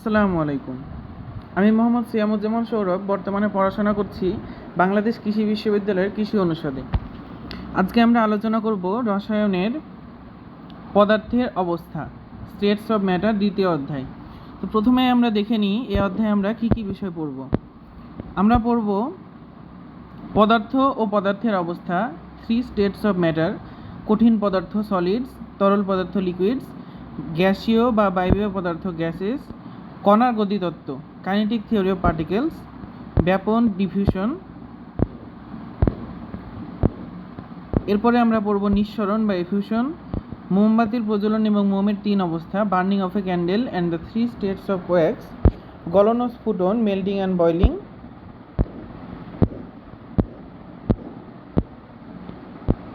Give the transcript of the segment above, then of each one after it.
আসসালামু আলাইকুম। আমি মোহাম্মদ সিয়ামুজ্জামান সৌরভ, বর্তমানে পড়াশোনা করছি বাংলাদেশ কৃষি বিশ্ববিদ্যালয়ের কৃষি অনুষদে। আজকে আমরা আলোচনা করব রসায়নের পদার্থের অবস্থা, স্টেটস অফ ম্যাটার দ্বিতীয় অধ্যায়। তো প্রথমে আমরা দেখে নিই, এ অধ্যায়ে আমরা কী কী বিষয় পড়ব। আমরা পড়ব পদার্থ ও পদার্থের অবস্থা থ্রি স্টেটস অফ ম্যাটার কঠিন পদার্থ সলিডস তরল পদার্থ লিকুইডস গ্যাসীয় বা বায়বীয় পদার্থ গ্যাসেস কণার গতিতত্ত্ব কাইনেটিক থিওরি অফ পার্টিকেলস ব্যাপন ডিফিউশন এরপরে আমরা পড়ব নিঃসরণ বা এফিউশন মোমবাতির প্রজ্বলন এবং মোমের তিন অবস্থা burning of a candle and the three states of wax গলন ও স্ফুটন মেল্টিং অ্যান্ড বয়লিং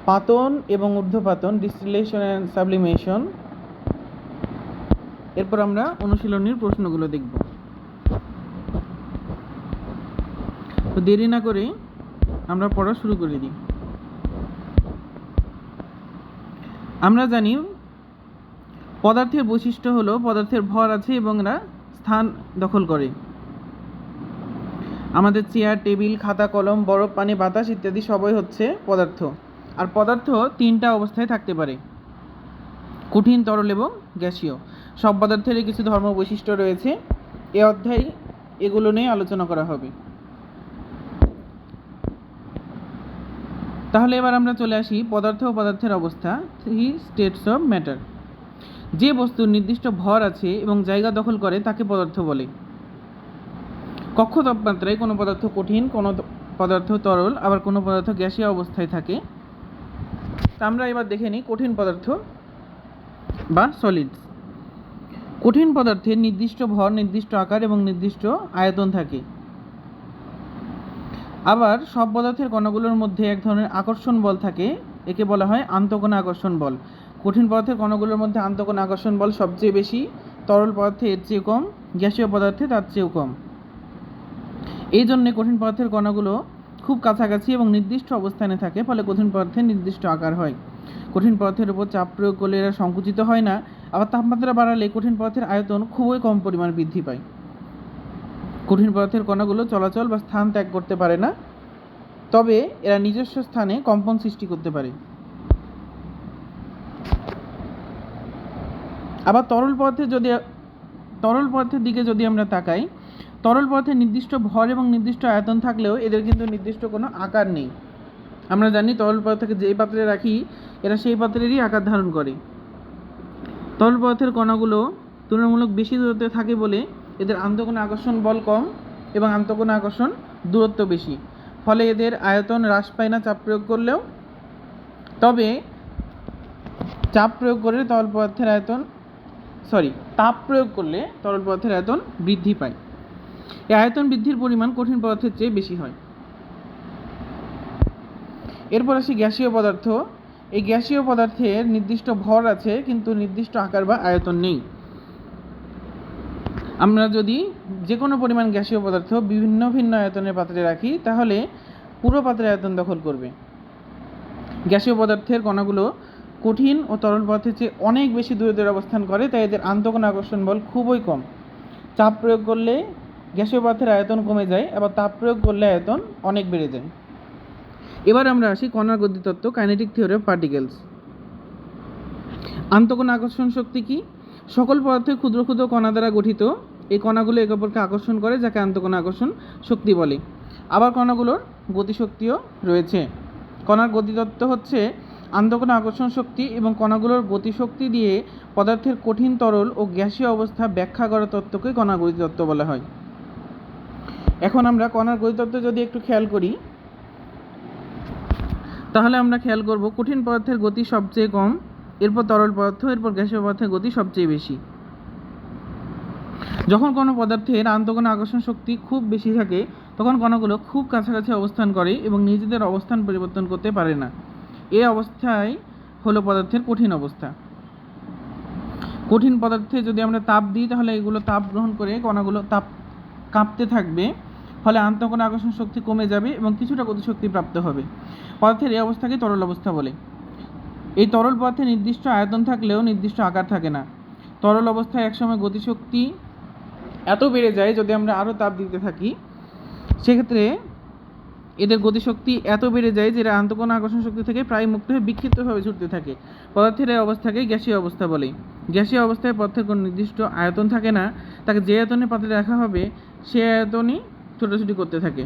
পাতন এবং ঊর্ধ্বপাতন ডিস্টিলেশন অ্যান্ড সাবলিমেশন এরপর আমরা অনুশীলনীর প্রশ্নগুলো দেখব। তো দেরি না করে আমরা পড়া শুরু করে দিই। আমরা জানি পদার্থের বৈশিষ্ট্য হলো পদার্থের ভর আছে এবং এরা স্থান দখল করে। আমাদের চেয়ার, টেবিল, খাতা, কলম, বরফ, পানি, বাতাস ইত্যাদি সবই হচ্ছে পদার্থ। আর পদার্থ তিনটা অবস্থায় থাকতে পারে। কঠিন, তরল এবং গ্যাসীয়। সব পদার্থেরই কিছু ধর্ম বৈশিষ্ট্য রয়েছে। এ অধ্যায়ে এগুলো নিয়ে আলোচনা করা হবে। তাহলে এবার আমরা চলে আসি পদার্থ ও পদার্থের অবস্থা থ্রি স্টেটস অফ ম্যাটার যে বস্তুর নির্দিষ্ট ভর আছে এবং জায়গা দখল করে তাকে পদার্থ বলে। কক্ষ তাপমাত্রায় কোনো পদার্থ কঠিন, কোনো পদার্থ তরল, আবার কোনো পদার্থ গ্যাসীয় অবস্থায় থাকে। তা আমরা এবার দেখে নিই কঠিন পদার্থ বা সলিডস কঠিন পদার্থের নির্দিষ্ট ভর, নির্দিষ্ট আকার এবং নির্দিষ্ট আয়তন থাকে। আবার সব পদার্থের কণাগুলোর মধ্যে এক ধরনের আকর্ষণ বল থাকে, একে বলা হয় আন্তঃকণা আকর্ষণ বল। কঠিন পদার্থের কণাগুলোর মধ্যে আন্তঃকণা আকর্ষণ বল সবচেয়ে বেশি, তরল পদার্থে এর চেয়ে কম, গ্যাসীয় পদার্থে তার চেয়েও কম। এই জন্যে কঠিন পদার্থের কণাগুলো খুব কাছাকাছি এবং নির্দিষ্ট অবস্থানে থাকে, ফলে কঠিন পদার্থের নির্দিষ্ট আকার হয়। কঠিন পদার্থের উপর চাপ প্রয়োগ করলে এরা সংকুচিত হয় না আবার তাপমাত্রা বাড়ালে কঠিন পদার্থের আয়তন খুবই কম পরিমাণ বৃদ্ধি পায়। কঠিন পদার্থের কণাগুলো চলাচল বা স্থান ত্যাগ করতে পারে না, তবে এরা নিজস্ব স্থানে কম্পন সৃষ্টি করতে পারে। আবার তরল পথে যদি তরল পথের দিকে যদি আমরা তাকাই, তরল পথে নির্দিষ্ট ভর এবং নির্দিষ্ট আয়তন থাকলেও এদের কিন্তু নির্দিষ্ট কোনো আকার নেই। আমরা জানি তরল পদার্থকে যেই পাত্রে রাখি, এরা সেই পাত্রেরই আকার ধারণ করে। তরল পদার্থের কণাগুলো তুলনামূলক বেশি দূরত্বে থাকে বলে এদের আন্তঃকোণ আকর্ষণ বল কম এবং আন্তঃকোণ আকর্ষণ দূরত্ব বেশি। ফলে এদের আয়তন হ্রাস পায় না চাপ প্রয়োগ করলেও। তবে চাপ প্রয়োগ করে তরল পদার্থের আয়তন সরি তাপ প্রয়োগ করলে তরল পদার্থের আয়তন বৃদ্ধি পায়। এই আয়তন বৃদ্ধির পরিমাণ কঠিন পদার্থের চেয়ে বেশি হয়। এরপর আসি গ্যাসীয় পদার্থ এই গ্যাসীয় পদার্থের নির্দিষ্ট ভর আছে, কিন্তু নির্দিষ্ট আকার বা আয়তন নেই। আমরা যদি যে কোনো পরিমাণ গ্যাসীয় পদার্থ বিভিন্ন ভিন্ন আয়তনের পাত্রে রাখি, তাহলে পুরো পাত্রের আয়তন দখল করবে। গ্যাসীয় পদার্থের কণাগুলো কঠিন ও তরল পদার্থের চেয়ে অনেক বেশি দূরে দূরে অবস্থান করে, তাই এদের আন্তঃকোণ আকর্ষণ বল খুবই কম। চাপ প্রয়োগ করলে গ্যাসীয় পদার্থের আয়তন কমে যায়, আবার তাপ প্রয়োগ করলে আয়তন অনেক বেড়ে যায়। এবার আমরা আসি কণার গতিতত্ত্ব কাইনেটিক থিওরি অফ পার্টিকেলস আন্তঃকোণ আকর্ষণ শক্তি কি? সকল পদার্থ ক্ষুদ্র ক্ষুদ্র কণা দ্বারা গঠিত। এই কণাগুলো একে অপরকে আকর্ষণ করে, যাকে আন্তঃকোণ আকর্ষণ শক্তি বলে। আবার কণাগুলোর গতিশক্তিও রয়েছে। কণার গতিতত্ত্ব হচ্ছে আন্তঃকোণ আকর্ষণ শক্তি এবং কণাগুলোর গতিশক্তি দিয়ে পদার্থের কঠিন তরল ও গ্যাসীয় অবস্থা ব্যাখ্যা করা তত্ত্বকে কণার গতিতত্ত্ব বলা হয়। এখন আমরা কণার গতিতত্ত্ব যদি একটু খেয়াল করি তাহলে আমরা খেয়াল করব, কঠিন পদার্থের গতি সবচেয়ে কম, এরপর তরল পদার্থ, এরপর গ্যাসীয় পদার্থের গতি সবচেয়ে বেশি। যখন কোনো পদার্থের আন্তঃকোণ আকর্ষণ শক্তি খুব বেশি থাকে, তখন কণাগুলো খুব কাছাকাছি অবস্থান করে এবং নিজেদের অবস্থান পরিবর্তন করতে পারে না। এ অবস্থায় হলো পদার্থের কঠিন অবস্থা। কঠিন পদার্থে যদি আমরা তাপ দিই, তাহলে এগুলো তাপ গ্রহণ করে কণাগুলো তাপ কাঁপতে থাকবে। ফলে আন্তঃকোণ আকর্ষণ শক্তি কমে যাবে এবং কিছুটা গতিশক্তি প্রাপ্ত হবে। পদার্থের এই অবস্থাকে তরল অবস্থা বলে। এই তরল পথে নির্দিষ্ট আয়তন থাকলেও নির্দিষ্ট আকার থাকে না। তরল অবস্থায় একসময় গতিশক্তি এত বেড়ে যায় যদি আমরা আরও তাপ দিতে থাকি, সেক্ষেত্রে এদের গতিশক্তি এত বেড়ে যায় যে এরা আন্তঃকোণ আকর্ষণ শক্তি থেকে প্রায় মুক্ত হয়ে বিক্ষিপ্তভাবে ছুটতে থাকে। পদার্থের এই অবস্থাকে গ্যাসীয় অবস্থা বলে। গ্যাসীয় অবস্থায় পদার্থের কোনো নির্দিষ্ট আয়তন থাকে না। তাকে যে আয়তনে পাত্রে রাখা হবে, সে আয়তনই ছোটাছুটি করতে থাকে।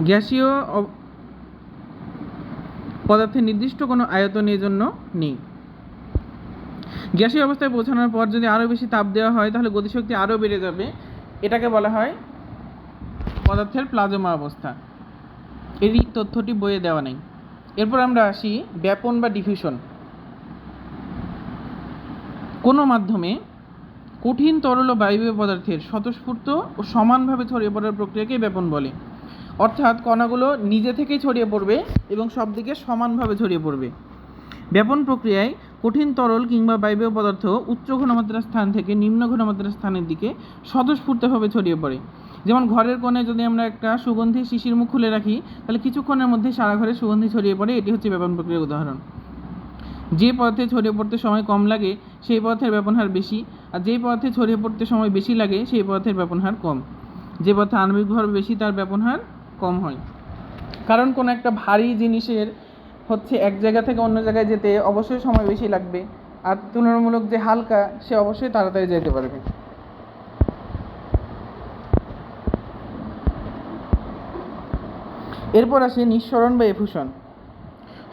গ্যাসীয় পদার্থের নির্দিষ্ট কোনো আয়তন এই জন্য নেই। গ্যাসীয় অবস্থায় পৌঁছানোর পর যদি আরও বেশি তাপ দেওয়া হয়, তাহলে গতিশক্তি আরও বেড়ে যাবে। এটাকে বলা হয় পদার্থের প্লাজমা অবস্থা। এরই তথ্যটি বইয়ে দেওয়া নেই। এরপর আমরা আসি ব্যাপন বা ডিফিউশন। কোনো মাধ্যমে কঠিন তরল ও বায়বীয় পদার্থের স্বতঃস্ফূর্ত ও সমানভাবে ছড়িয়ে পড়ার প্রক্রিয়াকে ব্যাপন বলে। অর্থাৎ কণাগুলো নিজে থেকেই ছড়িয়ে পড়বে এবং সব দিকে সমানভাবে ছড়িয়ে পড়বে। ব্যাপন প্রক্রিয়ায় কঠিন তরল কিংবা বায়বীয় পদার্থ উচ্চ ঘনমাত্রার স্থান থেকে নিম্ন ঘনমাত্রার স্থানের দিকে স্বতঃস্ফূর্তভাবে ছড়িয়ে পড়ে। যেমন ঘরের কোণে যদি আমরা একটা সুগন্ধি শিশির মুখ খুলে রাখি, তাহলে কিছুক্ষণের মধ্যে সারা ঘরে সুগন্ধি ছড়িয়ে পড়ে, এটি হচ্ছে ব্যাপন প্রক্রিয়ার উদাহরণ। যে পথে ছড়িয়ে পড়তে সময় কম লাগে, সেই পদার্থের ব্যাপন হার বেশি। আর যেই পথে ছড়িয়ে পড়তে সময় বেশি লাগে, সেই পথের ব্যাপন হার কম। যে পথে আণবিক ভর বেশি, তার ব্যাপন হার কম হয়। কারণ কোনো একটা ভারী জিনিসের হচ্ছে এক জায়গা থেকে অন্য জায়গায় যেতে অবশ্যই সময় বেশি লাগবে, আর তুলনামূলক যে হালকা, সে অবশ্যই তাড়াতাড়ি যেতে পারবে। এরপর আসে নিঃসরণ বা এফুশন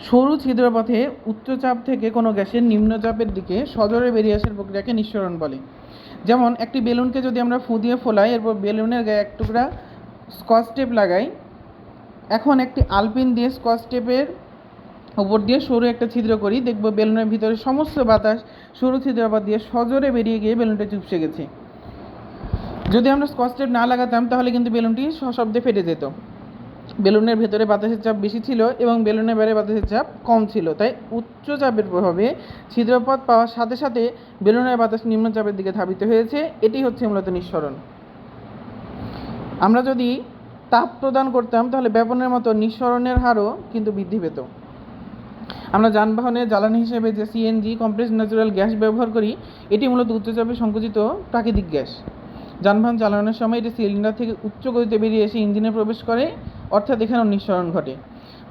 সরু ছিদ্রপথে উচ্চচাপ থেকে কোনো গ্যাসের নিম্নচাপের দিকে সজোরে বেরিয়ে আসার প্রক্রিয়াকে নিঃসরণ বলে। যেমন, একটি বেলুনকে যদি আমরা ফু দিয়ে ফোলাই, এরপর বেলুনের গায়ে এক টুকরা স্কচ টেপ লাগাই, এখন একটি আলপিন দিয়ে স্কচ টেপের উপর দিয়ে সরু একটা ছিদ্র করি, দেখব বেলুনের ভিতরে সমস্ত বাতাস সরু ছিদ্রপাত দিয়ে সজোরে বেরিয়ে গিয়ে বেলুনটা চুপসে গেছে। যদি আমরা স্কচ টেপ না লাগাতাম, তাহলে কিন্তু বেলুনটি সশব্দে ফেটে যেত। বেলুনের ভেতরে বাতাসের চাপ বেশি ছিল এবং বেলুনের বাইরে বাতাসের চাপ কম ছিল। তাই উচ্চ চাপের প্রভাবে ছিদ্রপথ পাওয়ার সাথে সাথে বেলুনের বাতাস নিম্নচাপের দিকে ধাবিত হয়েছে। এটি হচ্ছে মূলত নিঃসরণ। আমরা যদি তাপ প্রদান করতাম, তাহলে ব্যাপনের মতো নিঃসরণের হারও কিন্তু বৃদ্ধি পেত। আমরা যানবাহনে জ্বালানি হিসেবে যে সিএনজি কমপ্রেস ন্যাচারাল গ্যাস ব্যবহার করি, এটি মূলত উচ্চচাপে সংকুচিত প্রাকৃতিক গ্যাস। যানবাহন চালানোর সময় এটি সিলিন্ডার থেকে উচ্চ গতিতে বেরিয়ে এসে ইঞ্জিনে প্রবেশ করে। অর্থাৎ এখানেও নিঃসরণ ঘটে।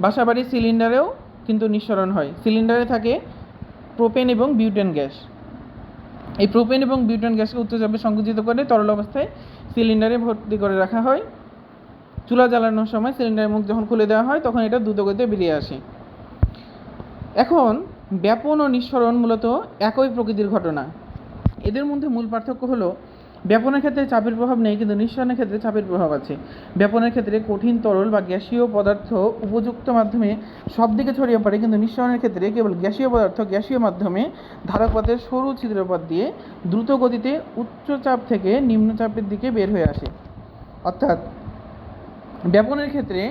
বাসাবাড়ির সিলিন্ডারেও কিন্তু নিঃসরণ হয়। সিলিন্ডারে থাকে প্রোপেন এবং বিউটেন গ্যাস। এই প্রোপেন এবং বিউটেন গ্যাসকে উচ্চচাপে সংকুচিত করে তরল অবস্থায় সিলিন্ডারে ভর্তি করে রাখা হয়। চুলা জ্বালানোর সময় সিলিন্ডারের মুখ যখন খুলে দেওয়া হয়, তখন এটা দ্রুত গতিতে বেরিয়ে আসে। এখন ব্যাপন ও নিঃসরণ মূলত একই প্রকৃতির ঘটনা। এদের মধ্যে মূল পার্থক্য হলো ব্যাপনের ক্ষেত্রে চাপের প্রভাব নেই, কিন্তু নিঃসরণের ক্ষেত্রে চাপের প্রভাব আছে। ব্যাপনের ক্ষেত্রে কঠিন, তরল বা গ্যাসীয় পদার্থ উপযুক্ত মাধ্যমে সব দিকে ছড়িয়ে পড়ে, কিন্তু নিঃসরণের ক্ষেত্রে কেবল গ্যাসীয় পদার্থ, গ্যাসীয় মাধ্যমে ধারকপথের সরু ছিদ্রপথ দিয়ে দ্রুত গতিতে উচ্চ চাপ থেকে নিম্ন চাপের দিকে বের হয়ে আসে। অর্থাৎ ব্যাপনের ক্ষেত্রে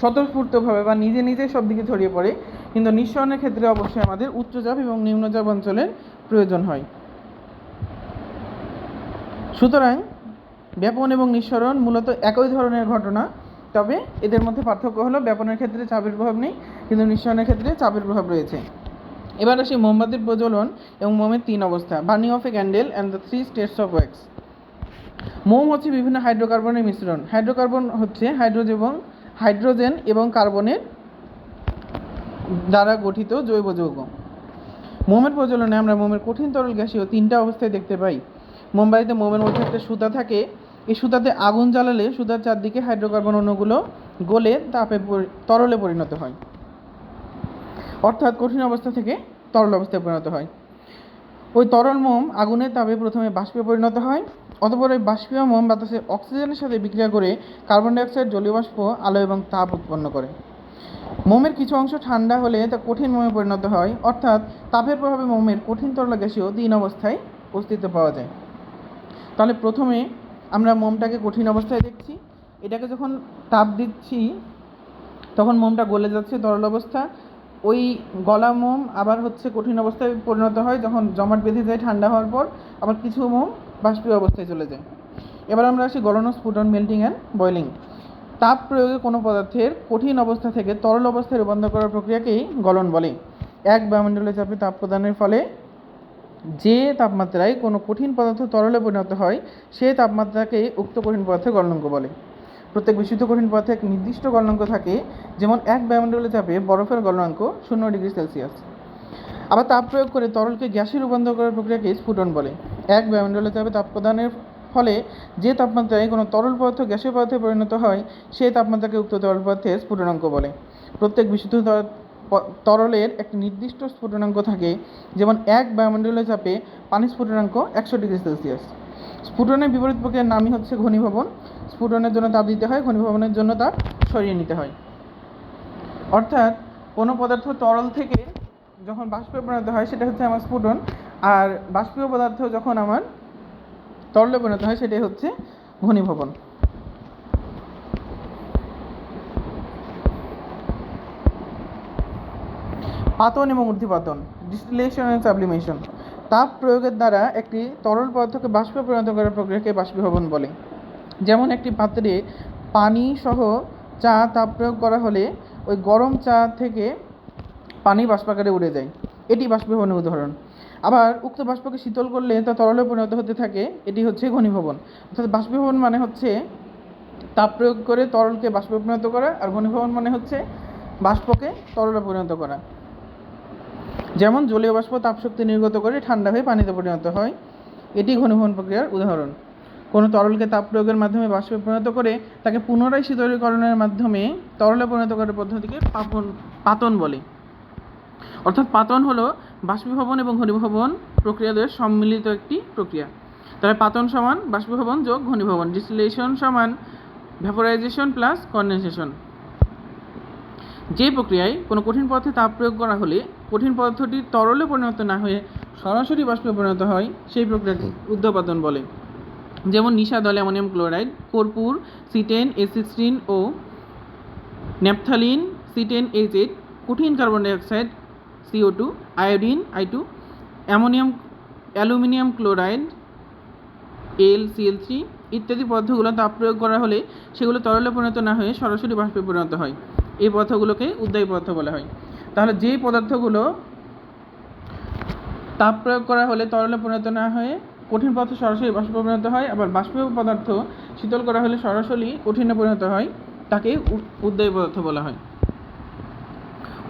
স্বতঃস্ফূর্তভাবে বা নিজে নিজে সব দিকে ছড়িয়ে পড়ে, কিন্তু নিঃসরণের ক্ষেত্রে অবশ্যই আমাদের উচ্চচাপ এবং নিম্নচাপ অঞ্চলের প্রয়োজন হয়। সুতরাং ব্যাপন এবং নিঃসরণ মূলত একই ধরনের ঘটনা, তবে এদের মধ্যে পার্থক্য হলো ব্যাপনের ক্ষেত্রে চাপের প্রভাব নেই, কিন্তু নিঃসরণের ক্ষেত্রে চাপের প্রভাব রয়েছে। এবার আসি মোমবাতির প্রজ্বলন এবং মোমের তিন অবস্থা, burning of a candle and the three states of wax. মোম হচ্ছে বিভিন্ন হাইড্রোকার্বনের মিশ্রণ। হাইড্রোকার্বন হচ্ছে হাইড্রোজেন এবং হাইড্রোজেন এবং কার্বনের দ্বারা গঠিত জৈব যৌগ মোমের প্রজ্বলনে আমরা মোমের কঠিন তরল গ্যাসীয় তিনটা অবস্থায় দেখতে পাই। মোমবাতিতে মোমের মধ্যে একটা সুতা থাকে। এই সুতাতে আগুন জ্বালালে সুতার চারদিকে হাইড্রোকার্বন অণুগুলো গলে তাপে তরলে পরিণত হয়। অর্থাৎ কঠিন অবস্থা থেকে তরল অবস্থায় পরিণত হয়। ওই তরল মোম আগুনের তাপে প্রথমে বাষ্পে পরিণত হয়, অতপর ওই বাষ্পীয় মোম বাতাসে অক্সিজেনের সাথে বিক্রিয়া করে কার্বন ডাইঅক্সাইড, জলীয় বাষ্প, আলো এবং তাপ উৎপন্ন করে। মোমের কিছু অংশ ঠান্ডা হলে তা কঠিন মোমে পরিণত হয়, অর্থাৎ তাপের প্রভাবে মোমের কঠিন তরল গ্যাসীয় তিন অবস্থায় অস্তিত্ব পাওয়া যায়। তাহলে প্রথমে আমরা মোমটাকে কঠিন অবস্থায় দেখছি। এটাকে যখন তাপ দিচ্ছি, তখন মোমটা গলে যাচ্ছে তরল অবস্থা। ওই গলা মোম আবার হচ্ছে কঠিন অবস্থায় পরিণত হয়, যখন জমাট বেঁধে যায় ঠান্ডা হওয়ার পর, আবার কিছু মোম বাষ্পীয় অবস্থায় চলে যায়। এবার আমরা আসি গলন স্ফুটন মেল্টিং অ্যান্ড বয়লিং। তাপ প্রয়োগে কোনো পদার্থের কঠিন অবস্থা থেকে তরল অবস্থায় রূপান্তর করার প্রক্রিয়াকেই গলন বলে। এক বায়ুমণ্ডলের চাপে তাপ প্রদানের ফলে যে তাপমাত্রায় কোনো কঠিন পদার্থ তরলে পরিণত হয় সেই তাপমাত্রাকে উক্ত কঠিন পদার্থের গলনাঙ্ক বলে। প্রত্যেক বিশুদ্ধ কঠিন পদার্থে এক নির্দিষ্ট গলনাঙ্ক থাকে, যেমন এক বায়ুমণ্ডলের চাপে বরফের গলনাঙ্ক শূন্য ডিগ্রি সেলসিয়াস। আবার তাপ প্রয়োগ করে তরলকে গ্যাসে রূপান্তর করার প্রক্রিয়াকে স্ফুটন বলে। এক বায়ুমণ্ডলের চাপে তাপ প্রদানের ফলে যে তাপমাত্রায় কোনো তরল পদার্থ গ্যাসীয় পদার্থে পরিণত হয় সেই তাপমাত্রাকে উক্ত তরল পদার্থের স্ফুটনাঙ্ক বলে। প্রত্যেক বিশুদ্ধ তরলের একটি নির্দিষ্ট স্ফুটনাঙ্ক থাকে, যেমন এক বায়ুমণ্ডলীয় চাপে পানি স্ফুটনাঙ্ক একশো ডিগ্রি সেলসিয়াস। স্ফুটনের বিপরীত প্রক্রিয়ার নামই হচ্ছে ঘনীভবন। স্ফুটনের জন্য তাপ দিতে হয়, ঘনীভবনের জন্য তাপ সরিয়ে নিতে হয়। অর্থাৎ, কোনো পদার্থ তরল থেকে যখন বাষ্পে পরিণত হয়, সেটা হচ্ছে আমার স্ফুটন, আর বাষ্পীয় পদার্থ যখন আমার তরলে পরিণত হয়, সেটাই হচ্ছে ঘনীভবন। পাতন এবং ঊর্ধ্বপাতন ডিস্টিলেশন অ্যান্ড সাবলিমেশন তাপ প্রয়োগের দ্বারা একটি তরল পদার্থকে বাষ্পে পরিণত করার প্রক্রিয়াকে বাষ্পীভবন বলে। যেমন একটি পাত্রে পানি সহ চা তাপ প্রয়োগ করা হলে ওই গরম চা থেকে পানি বাষ্পাকারে উড়ে যায়। এটি বাষ্পীভবনের উদাহরণ। আবার উক্ত বাষ্পকে শীতল করলে তা তরলে পরিণত হতে থাকে, এটি হচ্ছে ঘনীভবন। অর্থাৎ বাষ্পীভবন মানে হচ্ছে তাপ প্রয়োগ করে তরলকে বাষ্পে পরিণত করা, আর ঘনীভবন মানে হচ্ছে বাষ্পকে তরলে পরিণত করা। যেমন জলীয় বাষ্প তাপশক্তি নির্গত করে ঠান্ডা হয়ে পানিতে পরিণত হয়। এটি ঘনীভবন প্রক্রিয়ার উদাহরণ। কোনো তরলকে তাপ প্রয়োগের মাধ্যমে বাষ্পে পরিণত করে তাকে পুনরায় শীতলীকরণের মাধ্যমে তরলে পরিণত করার পদ্ধতিকে পাপন পাতন বলে। অর্থাৎ পাতন হলো বাষ্পীভবন এবং ঘনীভবন প্রক্রিয়াদের সম্মিলিত একটি প্রক্রিয়া। তাহলে পাতন সমান বাষ্পীভবন যোগ ঘনীভবন। ডিস্টিলেশন সমান ভ্যাপোরাইজেশন প্লাস কনডেনসেশন। যে প্রক্রিয়ায় কোনো কঠিন পদার্থে তাপ প্রয়োগ করা হলে কঠিন পদার্থটি তরলে পরিণত না হয়ে সরাসরি বাষ্পে পরিণত হয় সেই প্রক্রিয়াকে ঊর্ধ্বপাতন বলে। যেমন নিশা দলে অ্যামোনিয়াম ক্লোরাইড কর্পূর সিটেন এ সিক্সটিন ও naphthalene C ten H eight কঠিন carbon dioxide CO two iodine I two ammonium aluminium chloride L CL three ইত্যাদি পদার্থগুলো তাপ প্রয়োগ করা হলে সেগুলো তরলে পরিণত না হয়ে সরাসরি বাষ্পে পরিণত হয়। এই পদার্থগুলোকে উদ্দায়ী পদার্থ বলা হয়। তাহলে যেই পদার্থগুলো তাপ প্রয়োগ করা হলে তরলে পরিণত না হয়ে কঠিন পদার্থ সরাসরি বাষ্পে পরিণত হয়, আবার বাষ্পীয় পদার্থ শীতল করা হলে সরাসরি কঠিনে পরিণত হয়, তাকে উ- উদ্দায়ী পদার্থ বলা হয়।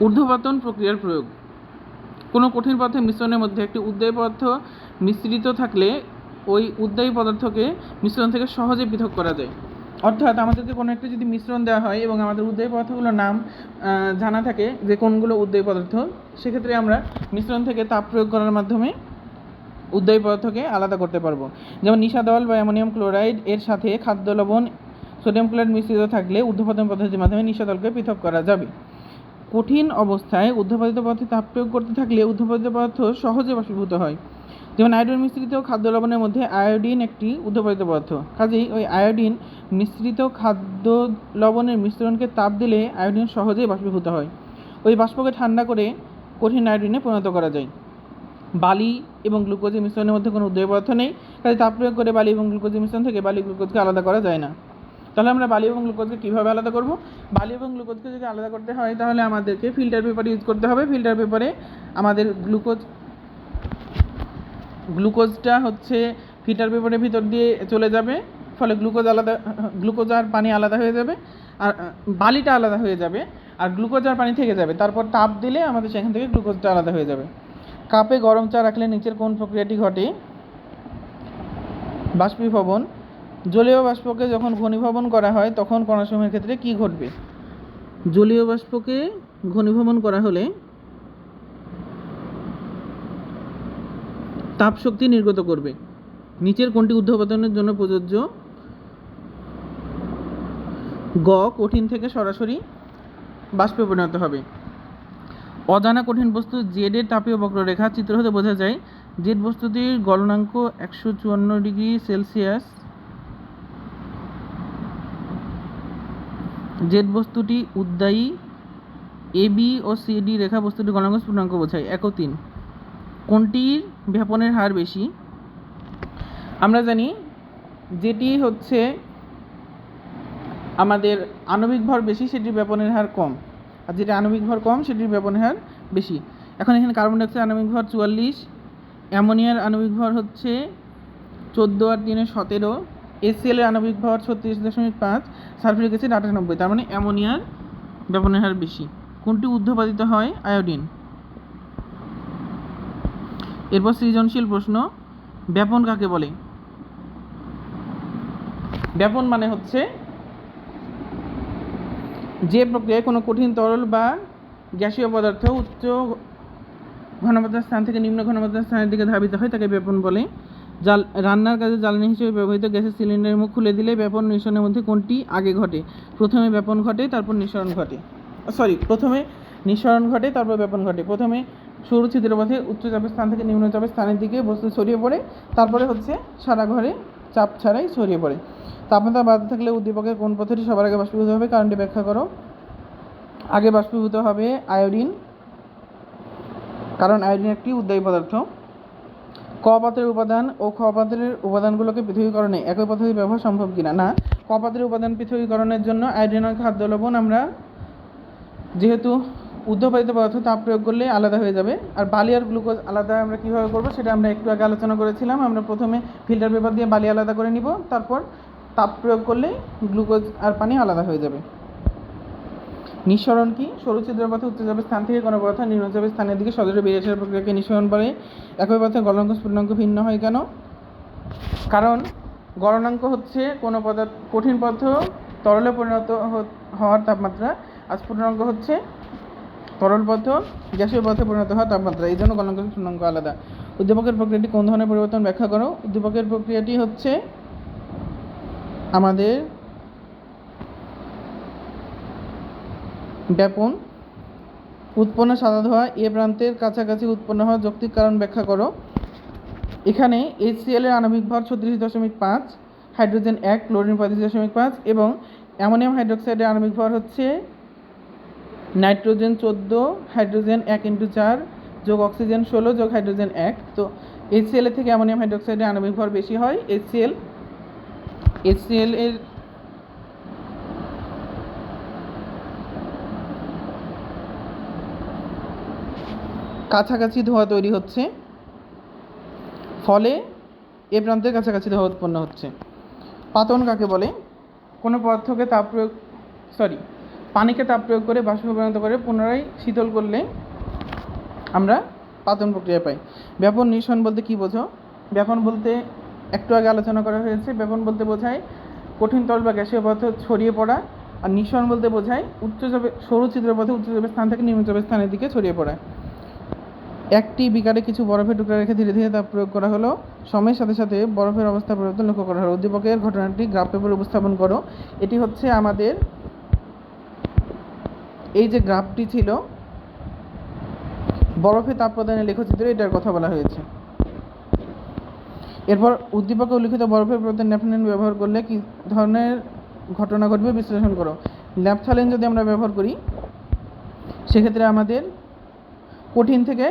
ঊর্ধ্বপাতন প্রক্রিয়ার প্রয়োগ। কোনো কঠিন পদার্থের মিশ্রণের মধ্যে একটি উদ্দায়ী পদার্থ মিশ্রিত থাকলে ওই উদ্দায়ী পদার্থকে মিশ্রণ থেকে সহজে পৃথক করা যায়। অর্থাৎ আমাদেরকে কোনো একটা যদি মিশ্রণ দেওয়া হয় এবং আমাদের উদ্দায়ী পদার্থগুলোর নাম জানা থাকে যে কোনগুলো উদ্দায়ী পদার্থ, সেক্ষেত্রে আমরা মিশ্রণ থেকে তাপ প্রয়োগ করার মাধ্যমে উদ্দায়ী পদার্থকে আলাদা করতে পারব। যেমন নিশাদল বা অ্যামোনিয়াম ক্লোরাইড, এর সাথে খাদ্য লবণ, সোডিয়াম ক্লোরাইড মিশ্রিত থাকলে ঊর্ধ্বপাতন পদ্ধতির মাধ্যমে নিশাদলকে পৃথক করা যাবে। কঠিন অবস্থায় ঊর্ধ্বপাতিত পদার্থে তাপ প্রয়োগ করতে থাকলে ঊর্ধ্বপাতিত পদার্থ সহজে বাষ্পীভূত হয়। যেমন আয়োডিন মিশ্রিত খাদ্য লবণের মধ্যে আয়োডিন একটি ঊর্ধ্বপাতিত পদার্থ। কাজেই ওই আয়োডিন মিশ্রিত খাদ্য লবণের মিশ্রণকে তাপ দিলে আয়োডিন সহজেই বাষ্পীভূত হয়। ওই বাষ্পকে ঠান্ডা করে কঠিন আয়োডিনে পরিণত করা যায়। বালি এবং গ্লুকোজের মিশ্রণের মধ্যে কোনো উদ্দীপক পদার্থ নেই কাজে তাপ প্রয়োগ করে বালি এবং গ্লুকোজের মিশ্রণ থেকে বালি গ্লুকোজকে আলাদা করা যায় না। তাহলে আমরা বালি এবং গ্লুকোজকে কীভাবে আলাদা করব? বালি এবং গ্লুকোজকে যদি আলাদা করতে হয়, তাহলে আমাদেরকে ফিল্টার পেপার ইউজ করতে হবে। ফিল্টার পেপারে আমাদের গ্লুকোজ গ্লুকোজটা হচ্ছে ফিল্টার পেপারের ভিতর দিয়ে চলে যাবে, ফলে গ্লুকোজ আলাদা, গ্লুকোজ আর পানি আলাদা হয়ে যাবে, আর বালিটা আলাদা হয়ে যাবে, আর গ্লুকোজ আর পানি থেকে যাবে। তারপর তাপ দিলে আমাদের সেখান থেকে গ্লুকোজটা আলাদা হয়ে যাবে। কাপে গরম চা রাখলে নিচের কোন প্রক্রিয়াটি ঘটে? বাষ্পীভবন। জলীয় বাষ্পকে যখন ঘনীভবন করা হয়, তখন কণাসমূহের ক্ষেত্রে কি ঘটবে? জলীয় বাষ্পকে ঘনীভবন করা হলে তাপ শক্তি নির্গত করবে। নিচের কোনটি ঊর্ধ্বপাতনের জন্য প্রযোজ্য? গ, কঠিন থেকে সরাসরি বাষ্পে পরিণত হবে। অজানা কঠিন বস্তু জেড এর তাপীয় বক্ররেখা চিত্র হতে বোঝা যায়, জেড বস্তুটির গলনাঙ্ক একশো চুয়ান্ন ডিগ্রি সেলসিয়াস। জেড বস্তুটি উদ্দায়ী, এ, বি ও সি, ডি রেখা বস্তুটির গলনাঙ্ক স্ফুটনাঙ্ক বোঝায়। এক তিন। কোনটির ভেপনের হার বেশি। আমরা জানি যেটি হচ্ছে আমাদের আণবিক ভর বেশি, সেটির ব্যাপনের হার কম। আর যেটা আণবিক ভর কম, সেটির ব্যাপনের হার বেশি। এখন এখানে কার্বন ডাইঅক্সাইড আণবিক ভর চুয়াল্লিশ, অ্যামোনিয়ার আণবিক ভর হচ্ছে চোদ্দ আর তিনে সতেরো এসিএল এর আণবিক ভর ছত্রিশ দশমিক পাঁচ, সালফিউরিক অ্যাসিড আটানব্বই, তার মানে অ্যামোনিয়ার ব্যাপনের হার বেশি। কোনটি ঊর্ধ্বপাতিত হয়? আয়োডিন। এরপর সৃজনশীল প্রশ্ন, ব্যাপন কাকে বলে? ব্যাপন মানে হচ্ছে যে প্রক্রিয়ায় কোনো কঠিন তরল বা গ্যাসীয় পদার্থ উচ্চ ঘনমাত্রার স্থান থেকে নিম্ন ঘনমাত্রার স্থানের দিকে ধাবিত হয়, তাকে ব্যাপন বলে। জাল, রান্নার কাজে জ্বালানি হিসেবে ব্যবহৃত গ্যাসের সিলিন্ডারের মুখ খুলে দিলে ব্যাপন নিঃসরণের মধ্যে কোনটি আগে ঘটে? প্রথমে ব্যাপন ঘটে, তারপর নিঃসরণ ঘটে। সরি, প্রথমে নিঃসরণ ঘটে, তারপর ব্যাপন ঘটে। প্রথমে সরু ছিদ্র পথে উচ্চ চাপের স্থান থেকে নিম্ন চাপের স্থানের দিকে বস্তু ছড়িয়ে পড়ে। তারপরে হচ্ছে সারা ঘরে চাপ ছাড়াই ছড়িয়ে পড়ে। তাপমাত্রা বাড়তে থাকলে উদ্দীপকের কোন পদ্ধতি সবার আগে বাষ্পীভূত হবে? কারণটি ব্যাখ্যা করো। আগে বাষ্পীভূত হবে আয়োডিন। কারণ আয়োডিন একটি উদ্বায়ী পদার্থ। ক পাত্রের উপাদান ও খ পাত্রের উপাদানগুলোকে পৃথকীকরণে একই পদ্ধতি ব্যবহার সম্ভব কিনা? না। ক পাত্রের উপাদান পৃথকীকরণের জন্য আয়োডিন খাদ্য লবণ আমরা যেহেতু ঊর্ধ্বপাতিত পদার্থ তাপ প্রয়োগ করলে আলাদা হয়ে যাবে। আর বালি আর গ্লুকোজ আলাদা আমরা কীভাবে করব সেটা আমরা একটু আগে আলোচনা করেছিলাম। আমরা প্রথমে ফিল্টার পেপার দিয়ে বালি আলাদা করে নিব, তারপর তাপ প্রয়োগ করলে গ্লুকোজ আর পানি আলাদা হয়ে যাবে। নিঃসরণ কি? সরু ছিদ্র পথে চাপের স্থান থেকে কোনো পদার্থ নিম্ন চাপের স্থানের দিকে সদরে বেরিয়ে আসার প্রক্রিয়াকে নিঃসরণ বলে। একই পথে গলনাঙ্ক স্ফুটনাঙ্ক ভিন্ন হয় কেন? কারণ গলনাঙ্ক হচ্ছে কোনো পদার্থ, কঠিন পদার্থ, তরলে পরিণত হওয়ার তাপমাত্রা। আর স্ফুটনাঙ্ক হচ্ছে তরল পথ গ্যাসীয় পথে পরিণত হওয়ার তাপমাত্রা। এই জন্য গলনাঙ্ক স্ফুটনাঙ্ক আলাদা। উদ্দীপকের প্রক্রিয়াটি কোন ধরনের পরিবর্তন ব্যাখ্যা করো? উদ্দীপকের প্রক্রিয়াটি হচ্ছে আমাদের ব্যাপন উৎপন্ন সাদা ধোয়া, এ প্রান্তের কাছাকাছি উৎপন্ন হওয়া যৌক্তিক কারণ ব্যাখ্যা করো। এখানে এইচসিএল এর আণবিক ভর ছত্রিশ দশমিক পাঁচ, হাইড্রোজেন এক, ক্লোরিন পঁয়ত্রিশ দশমিক পাঁচ এবং অ্যামোনিয়াম হাইড্রোক্সাইডের আণবিক ভর হচ্ছে নাইট্রোজেন চোদ্দ, হাইড্রোজেন এক ইন্টু চার, যোগ অক্সিজেন ষোলো, যোগ হাইড্রোজেন এক। তো এইচসিএল থেকে অ্যামোনিয়াম হাইড্রোক্সাইডের আণবিক ভর বেশি হয় এইচসিএল এইচসিএল এর কাছাকাছি ধোঁয়া তৈরি হচ্ছে। ফলে এ প্রান্তের কাছাকাছি ধোঁয়া উৎপন্ন হচ্ছে। পাতন কাকে বলে? কোনো পদার্থকে তাপ প্রয়োগ সরি পানিকে তাপ প্রয়োগ করে, বাষ্পে পরিণত করে, পুনরায় শীতল করলে আমরা পাতন প্রক্রিয়া পাই। ব্যাপন নিঃসরণ বলতে কী বোঝো? ব্যাপন বলতে একটু আগে আলোচনা করা হয়েছে, ব্যাপন বলতে বোঝায় কঠিন তরল বা গ্যাসীয় পদার্থ ছড়িয়ে পড়া আর নিঃসরণ বলতে বোঝায় উচ্চ চাপে, সরু পথে উচ্চ চাপের স্থান থেকে নিম্ন চাপের স্থানের দিকে ছড়িয়ে পড়া। একটি বিকারে কিছু বরফের টুকরা রেখে ধীরে ধীরে তাপ প্রয়োগ করা হলো। সময়ের সাথে সাথে বরফের অবস্থা পরিবর্তন লক্ষ্য করা হলো। উদ্দীপকের ঘটনাটি গ্রাফ পেপারে উপস্থাপন করো। এটি হচ্ছে আমাদের এই যে গ্রাফটি ছিল, বরফে তাপ প্রদানের লেখচিত্রে এটার কথা বলা হয়েছে। এরপর উদ্দীপকে উল্লিখিত বরফের প্রদান ন্যাপথলিন ব্যবহার করলে কী ধরনের ঘটনা ঘটবে বিশ্লেষণ করো। ন্যাপথলিন যদি আমরা ব্যবহার করি, সেক্ষেত্রে আমাদের কঠিন থেকে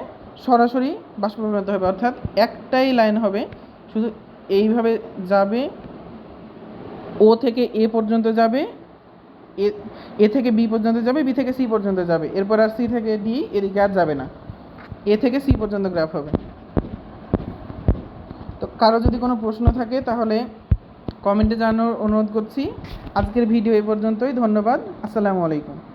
সরাসরি বাষ্প হবে। অর্থাৎ একটাই লাইন হবে, শুধু এইভাবে যাবে, ও থেকে এ পর্যন্ত যাবে এ এ থেকে বি পর্যন্ত যাবে, বি থেকে সি পর্যন্ত যাবে। এরপর আর সি থেকে ডি, এদিকে আর যাবে না। এ থেকে সি পর্যন্ত গ্রাফ হবে। তো কারও যদি কোনো প্রশ্ন থাকে, তাহলে কমেন্টে জানানোর অনুরোধ করছি। আজকের ভিডিও এ পর্যন্তই। ধন্যবাদ। আসসালামু আলাইকুম।